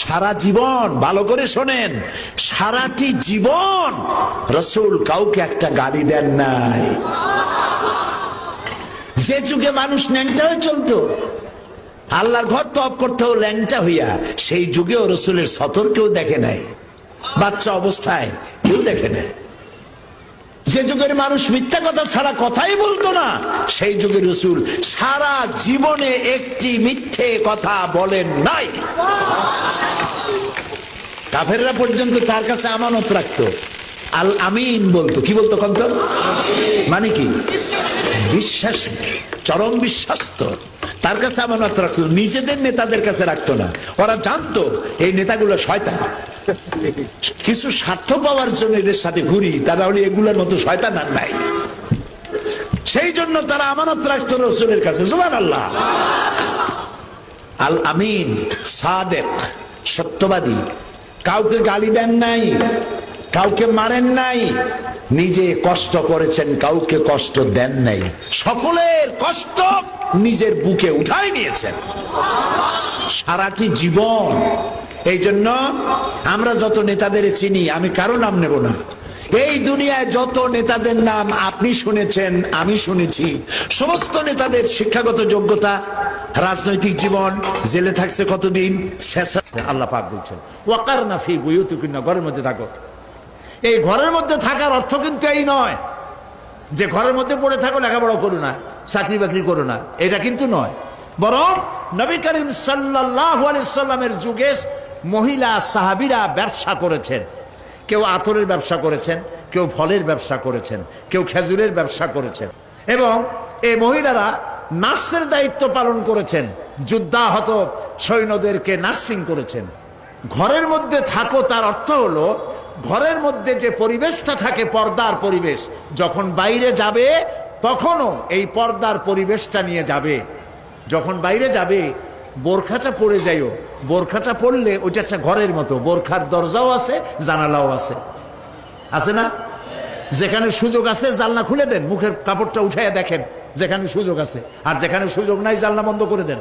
সারা জীবন, ভালো করে শোনেন, সারাটি জীবন রসুল কাউকে একটা গালি দেন নাই। যে যুগে মানুষ ন্যাংটা হয়ে চলতো, আল্লাহর ঘর তপ করতেও ল্যাংটা হইয়া, সেই যুগেও রসুলের সতর কেউ দেখে নাই, বাচ্চা অবস্থায় কেউ দেখে নাই। যে যুগের মানুষ মিথ্যা কথা ছাড়া কথাই বলতো না, সেই যুগের রসুল সারা জীবনে একটি মিথ্যে কথা বলেন নাই। কাফেররা পর্যন্ত তার কাছে আমানত রাখতো। আল আমিন বলতো। কি বলতো কন্ত মানে কি? বিশ্বাস, চরম বিশ্বাস্ত। তার কাছে আমানত রাখতো। নিজেদের নেতাদের কাছে রাখতো না। ওরা জানতো, এই নেতাগুলো শয়তান। কিছু স্বার্থ পাওয়ার জন্য এদের সাথে ঘুরি। তারা হলে এগুলোর মতো শয়তান আর নাই। সেই জন্য তারা আমানত রাখতো রসুলের কাছে। জুবান আল্লাহ আল আমিন, সাদেক, সত্যবাদী। কাউকে গালি দেন নাই, কাউকে মারেন নাই, নিজে কষ্ট করেছেন, কাউকে কষ্ট দেন নাই। সকলের কষ্ট নিজের বুকে উঠাই নিয়েছেন। সারাটি জীবন এই জন্য আমরা যত নেতাদের চিনি, আমি কারও নাম নেব না। এই দুনিয়ায় যত নেতাদের নাম আপনি শুনেছেন, আমি শুনেছি। সমস্ত নেতাদের শিক্ষাগত যোগ্যতা, রাজনৈতিক জীবন, জেলে থাকছে কতদিন আল্লাহ পাক বলছেন ওয়াকার না ফি বুয়ুতুকিন্না ঘরের মধ্যে থাকো। এই ঘরের মধ্যে থাকার অর্থ কিন্তু এই নয় যে ঘরের মধ্যে পড়ে থাকো, লেখাপড়া করো না, চাকরি বাকরি করো না, এটা কিন্তু নয়। বরং নবী করিম সাল্লাহ সাল্লামের যুগে মহিলা সাহাবিরা ব্যবসা করেছেন। কেউ আতরের ব্যবসা করেছেন, কেউ ফলের ব্যবসা করেছেন, কেউ খেজুরের ব্যবসা করেছেন। এবং এই মহিলারা নার্সের দায়িত্ব পালন করেছেন, যুদ্ধাহত সৈন্যদেরকে নার্সিং করেছেন। ঘরের মধ্যে থাকো তার অর্থ হলো, ঘরের মধ্যে যে পরিবেশটা থাকে পর্দার পরিবেশ, যখন বাইরে যাবে তখনও এই পর্দার পরিবেশটা নিয়ে যাবে। যখন বাইরে যাবে বোরখাটা পরে যাইও। বোরখাটা পরলে ওইটা একটা ঘরের মতো। বোরখার দরজাও আছে, জানালাও আছে। আছে না? যেখানে সুযোগ আছে জালনা খুলে দেন, মুখের কাপড়টা উঠাইয়া দেখেন, যেখানে সুযোগ আছে। আর যেখানে সুযোগ নাই জালনা বন্ধ করে দেন।